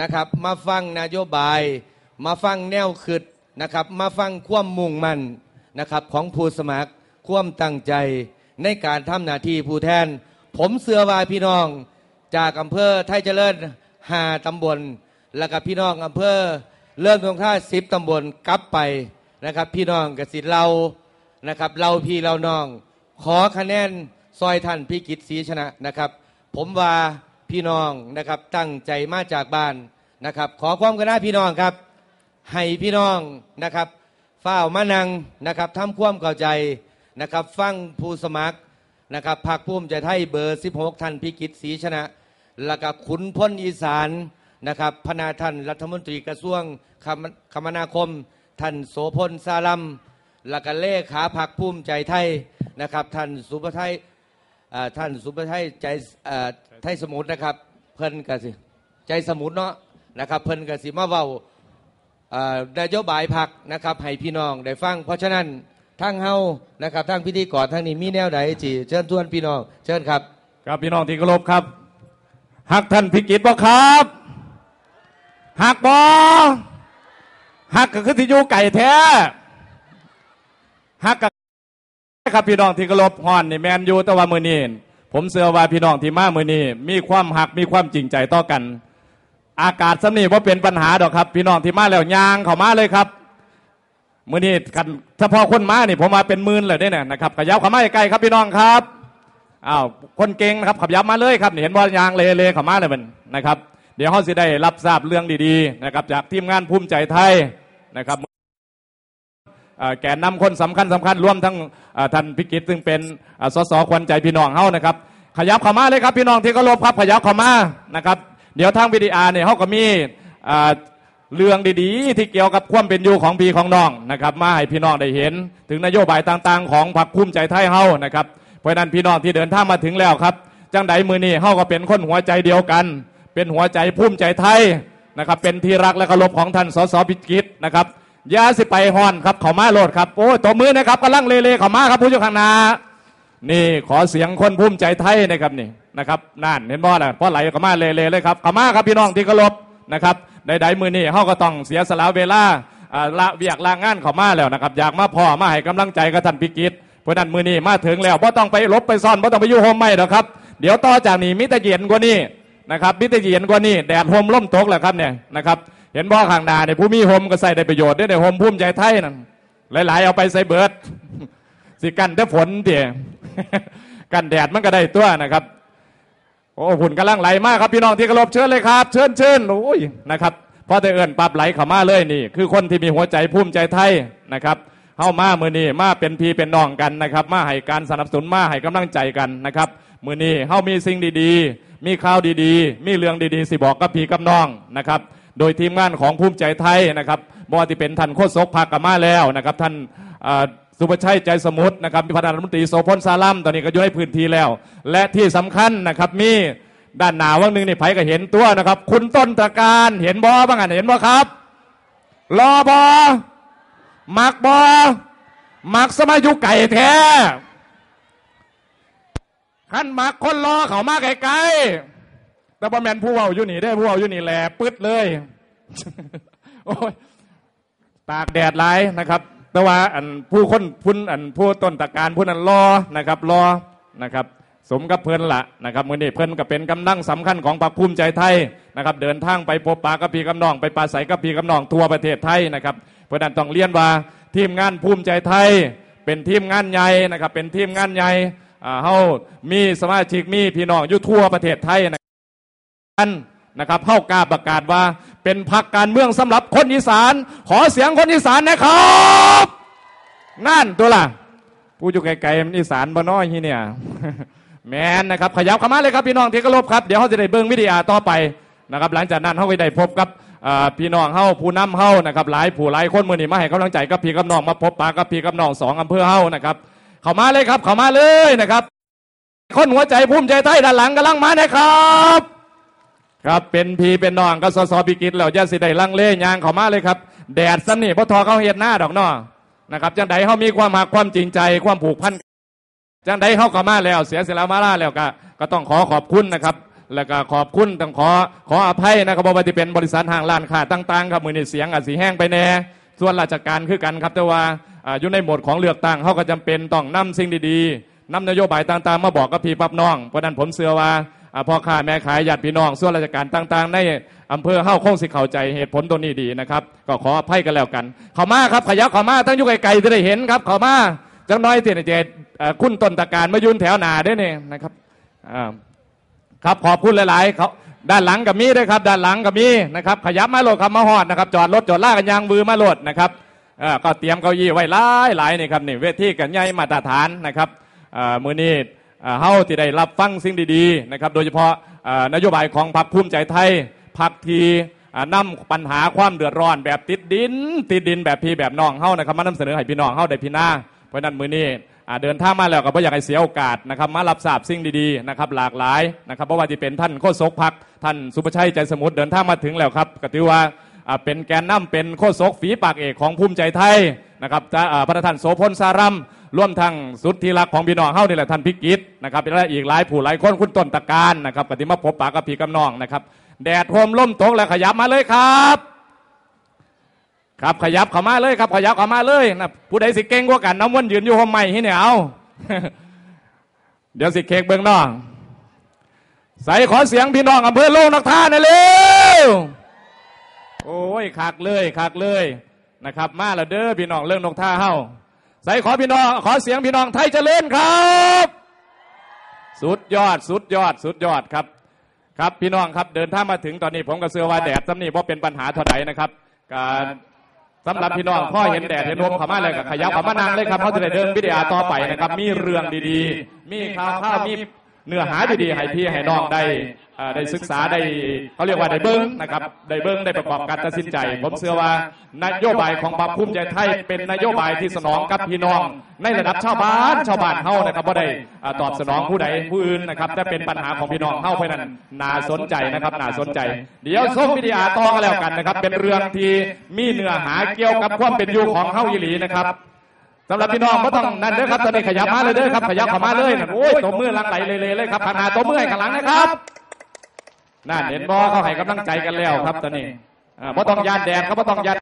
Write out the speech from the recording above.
นะครับ มาฟังนโยบาย มาฟังแนวคิดนะครับ มาฟังความมุ่งมั่นนะครับของผู้สมัครความตั้งใจในการทำหน้าที่ผู้แทน ผมเสือวาพี่น้อง จากอำเภอไทยเจริญหาตำบล แล้วก็พี่น้องอำเภอเริ่มตรงท่าสิบตำบลกลับไปนะครับ พี่น้องกสิเรานะครับ เราพี่เราน้อง ขอคะแนนซอยท่านพิกิตศรีชนะนะครับ ผมว่า พี่น้องนะครับตั้งใจมาจากบ้านนะครับ ขอความกรุณาพี่น้องครับ ให้พี่น้องนะครับเฝ้ามานังนะครับทำความเข้าใจนะครับฟังผู้สมัครนะครับพรรคภูมิใจไทยเบอร์ 16ท่านพิกิตศรีชนะ แล้วก็ขุนพลอีสานนะครับพนาท่านรัฐมนตรีกระทรวงคมคมนาคม ท่านโสพลซาลัมแล้วก็เลขาพรรคภูมิใจไทยนะครับท่านสุภไทย ท่านสุภไทยใจไทยสมุทรนะครับ เพิ่นกสิใจสมุทรเนาะนะครับ เพิ่นกสิมาเว้านโยบายพักนะครับให้พี่น้องได้ฟัง เพราะฉะนั้นทั้งเฮานะครับทั้งพิธีกรทั้งนี้มีแนวใดจีเชิญชวนพี่น้อง เชิญครับ ครับพี่น้องที่เคารพครับหักท่านพิกิตบ่ครับหักบ่หักก็คือที่อยู่ไก่แท้หักก็ ครับพี่น้องที่เคารพฮอนนี่แมนยูแต่ว่ามือนีผมเชื่อว่าพี่น้องที่มามือนี้มีความหักมีความจริงใจต่อกัน อากาศสำนีว่าเป็นปัญหาดอกครับ พี่น้องที่มาแล้วยางเข้ามาเลยครับมือนี้กันเฉพาะคนมานี่ผมมาเป็นมื่นเลยได้เนี่ยนะครับขยับเข้ามาใกล้ครับพี่น้องครับอ้าวคนเก่งนะครับขับยับมาเลยครับเห็นบอลยางเลเลๆเข้ามาเลยมันนะครับ เดี๋ยวเขาสิได้รับทราบเรื่องดีๆนะครับจากทีมงานภูมิใจไทยนะครับ แกนนำคนสำคัญสำคัญร่วมทั้งท่านพิกิตซึ่งเป็นเอ่อสสควันใจพี่น้องเฮานะครับ ขยับเข้ามาเลยครับพี่น้องที่เคารพครับขยับเข้ามานะครับ เดี๋ยวทางวิดีอาร์เนี่ยเขาก็มีเรื่องดีๆ ที่เกี่ยวกับความเป็นอยู่ของพี่ของน้องนะครับมาให้พี่น้องได้เห็น ถึงนโยบายต่างๆ ของพรรคภูมิใจไทยเฮานะครับเพราะนั้นพี่น้องที่เดินทางมาถึงแล้วครับจังใดมือนี้เฮาก็เป็นคนหัวใจเดียวกัน เป็นหัวใจภูมิใจไทยนะครับเป็นที่รักและเคารพของท่านสสพิกิตนะครับ ยาสิไปฮอนครับเขามาโหลดครับโอ้ตัวมือนะครับกำลังเลเลเขามาครับผู้เจ้าข้างหน้านี่ขอเสียงคนภูมิใจไทยนะครับนี่นะครับนั่นเห็นบ่ล่ะเพราะไหลเขามาเลเลเลยครับเขามาครับพี่น้องที่เคารพนะครับใดๆมือนี้เฮาก็ต้องเสียสละเวลาละเวียกลางานเขามาแล้วนะครับอยากมาพ่อมาให้กำลังใจกับท่านพิกิตเพราะนั้นมือนี้มาถึงแล้วไ่ต้องไปลบไปซ่อนไ่ต้องไปอยู่โฮมไม่หรอกครับเดี๋ยวต่อจากนี้มิตรเย็นกว่านี้นะครับมิตรเย็นกว่านี้แดดโฮมล่มตกแหละครับเนี่ยนะครับ เห็นบ่อข้างหน้าเนี่ยผู้มีโฮมก็ใส่ได้ประโยชน์ได้ในโฮมภูมิใจไทยนั่นหลาย ๆ เอาไปใส่เบิร์ดสิกันแต่ฝนเถี่ยกันแดดมันก็ได้ตัวนะครับโอ้หุ่นกำลังไหลมากครับพี่น้องที่เคารพเชิญเลยครับ เชิญเชิญโอ้ยนะครับพอแต่เอิญปรับไหลเข้ามาเลยนี่ คือคนที่มีหัวใจภูมิใจไทยนะครับเข้ามามือนี้มาเป็นพี่เป็นน้องกันนะครับ มาให้การสนับสนุนมาให้กำลังใจกันนะครับมือนี้เข้ามีสิ่งดีๆ มีข่าวดีๆ มีเรื่องดีๆ สิบอกกับพี่กับน้องนะครับ โดยทีมงานของภูมิใจไทยนะครับบอที่เป็นท่านโคศกภากามาแล้วนะครับท่านสุภชัยใจสมุทรนะครับมีประธานรัฐมนตรีโสพลซาลัมตอนนี้ก็อยู่ในพื้นที่แล้ว และที่สำคัญนะครับมีด้านหนาว่างหนึ่งนี่ไผก็เห็นตัวนะครับ คุณต้นตะการเห็นบอบ้างอะเห็นบอครับรอบอมักบอมักสมัยยุคไก่แท้ขั้นมักคนรอเขามาไกลๆ แต่บอแมนผู้เว้าอยู่นี่ได้ผู้เว้าอยู่นี่แหละปึ๊ดเลยโอ้ยตากแดดหลายนะครับ แต่ว่าอันผู้คนพุ่นอันผู้ต้นตะการผู้นั้นรอนะครับรอนะครับ สมกับเพิ่นละนะครับมือนี้เพิ่นก็เป็นกำลังสำคัญของพรรคภูมิใจไทยนะครับ เดินทางไปพบปะกับพี่กับน้อง ไปปราศัยกับพี่กับน้องทั่วประเทศไทยนะครับเพราะนั้นต้องเรียนว่าทีมงานภูมิใจไทย เป็นทีมงานใหญ่นะครับ เป็นทีมงานใหญ่เฮามีสมาชิกมีพี่น้องอยู่ทั่วประเทศไทยนะ กันนะครับเข้ากล้าประกาศว่าเป็นพรรคการเมืองสำหรับคนอีสาน ขอเสียงคนอีสานนะครับนั่นตัวล่ะผู้อยู่ไกลๆมันอีสานบ้านน้อยที่เนี่ยแมนนะครับขยับเข้ามาเลยครับพี่น้องที่เคารพครับเดี๋ยวเขาจะได้เบิ้งวิดีอาต่อไปนะครับ หลังจากนั้นเขาไปได้พบกับพี่น้องเฮาผู้นำเฮานะครับหลายผู้หลายคนมือนี้มาให้กำลังใจกับพี่กับน้องมาพบปะกับพี่กับน้องสองอำเภอเฮานะครับเข้ามาเลยครับเข้ามาเลยนะครับ คนหัวใจภูมิใจไทยด้านหลังกำลังมานะครับ ครับเป็นพีเป็นน้องก็สอสพิกิตแล้วจะสิได้ลังเลยางเขามาเลยครับ แดดซ้ำนี่พ่อทอเขาเห็นหน้าดอกนอนะครับจังใดเขามีความหักความจริงใจความผูกพันจังใดเขาเข้ามาแล้ว เสียเสียแล้วมาล่าแล้วก็ก็ต้องขอขอบคุณนะครับ แล้วก็ขอบคุณต้องขอขออภัยนะครับว่าจะเป็นบริษัทห้างร้านค้าต่างๆครับมือในเสียงอาจสีแห้งไปแน่ส่วนราชการคือกันครับแต่ว่าอ่ายู่ในโหมดของเลือกตั้งเขาก็จำเป็นต้องนำสิ่งดีๆนำนโยบายต่างๆ มาบอกกับพี่ปับน้องเพราะนั้นผมเชื่อว่า พ่อค้าแม่ขายญาติพี่น้องส่วนราชการต่าง ๆ ในอำเภอเฮ้าคงสิเข้าใจเหตุผลตัวนี้ดีนะครับก็ขออภัยกันแล้วกันเขามาครับขยับเขามาตั้งอยู่ไกลๆจะได้เห็นครับเขามาจังน้อยเตียนเจเอ่อคุณต้นตะการมายืนแถวหนาได้วยนี่นะครับครับขอบคุณหลายๆเขาด้านหลังกับมีด้วยครับ ด้านหลังกับมีนะครับ ขยับมาโหลดครับมาหอดนะครับ จอดรถจอดล่ากันยางวือมาโหลดนะครับก็เตรียมเก้าอี้ไว้หลายหลายนี่ครับนี่เวทีกันใหญ่มาตรฐานนะครับมือนี้ เฮาที่ได้รับฟังสิ่งดีๆนะครับโดยเฉพาะนโยบายของพรรคภูมิใจไทยพรรคทีอ่าปัญหาความเดือดร้อนแบบติดดิน ติดดินแบบพี่แบบน้องเฮานะครับมานำเสนอให้พี่น้องเฮาได้พี่หน้าเพราะนั้นมือนี้อ่เดินทางมาแล้วก็ไม่อยากให้เสียโอกาสนะครับมารับทราบสิ่งดีๆนะครับหลากหลายนะครับเพราะว่าที่เป็นท่านโฆษกพักท่านสุภชัยใจสมุทรเดินทางมาถึงแล้วครับก็ถือว่า เป็นแกนนำเป็นโฆษกฝีปากเอกของภูมิใจไทยนะครับพระท่านโสพลสารัมร่วมทั้งสุดที่รักของพี่น้องเฮานี่แหละท่านพิกิตนะครับและอีกหลายผู้หลายคนคุณต้นตะการนะครับปฏิมาพบปากกับพี่กำนองนะครับแดดโฮมล่มตกแล้วขยับมาเลยครับ ครับขยับเข้ามาเลยครับขยับเข้ามาเลยนะผู้ใดสิเก่งกว่ากันน้ำมันยืนอยู่ห้องใหม่ที่เนี่ยเอาเดี๋ยวสิเค้กเบื้องนอกใส่ขอเสียงพี่น้องอำเภอโลกนักท่าหน่อยเร็ว โอ้ยคักเลยคักเลยนะครับ มาล้วเด้อพี่น้องเรื่องนกท่าเฮาใส่ขอพี่น้อง ขอเสียงพี่น้องไทยเจริญครับ สุดยอดสุดยอดสุดยอดครับ ครับพี่น้องครับเดินทางมาถึงตอนนี้ผมก็เชื่อว่าแดดซ้ำนี่ว่าะเป็นปัญหาเท่าไหร่นะครับ การสำหรับพี่น้องพ่อเห็นแดดเห็นลมขามาเลยกับขยับขามานางเลยครับเขาจะได้เดินวิทยาต่อไปนะครับ มีเรื่องดีๆ มีข่าวข้าวมี เนื้อหาดีๆให้พี่ให้น้องได้เอ่อได้ศึกษาได้เขาเรียกว่าได้เบิ้งนะครับได้เบิ้งได้ประกอบการตัดสินใจ ผมเชื่อว่านโยบายของพรรคภูมิใจไทยเป็นนโยบายที่สนองกับพี่น้อง ในระดับชาวบ้านชาวบ้านเฮานะครับว่าได้อ่าตอบสนองผู้ใดผู้อื่นนะครับแต่เป็นปัญหาของพี่น้องเฮาเพราะฉะนั้นน่าสนใจนะครับน่าสนใจ เดี๋ยวส้มวิทยาต่อกันแล้วกันนะครับ เป็นเรื่องที่มีเนื้อหาเกี่ยวกับความเป็นอยู่ของเฮาอีหลีนะครับ สำหรับพี่น้องก็ต้องนั่นเด้อครับตอนนี้ขยับมาเลยเด้อครับขยับเข้ามาเลยนั่นโอ้ยตัวมือหลังไหลเลยๆเลยครับขนาดตัวมือให้ข้างหลังนะครับนั่นเห็นบ่เขาให้กำลังใจกันแล้วครับตอนนี้อ่าบ่ต้องยานแดดเขาบ่ต้องยาน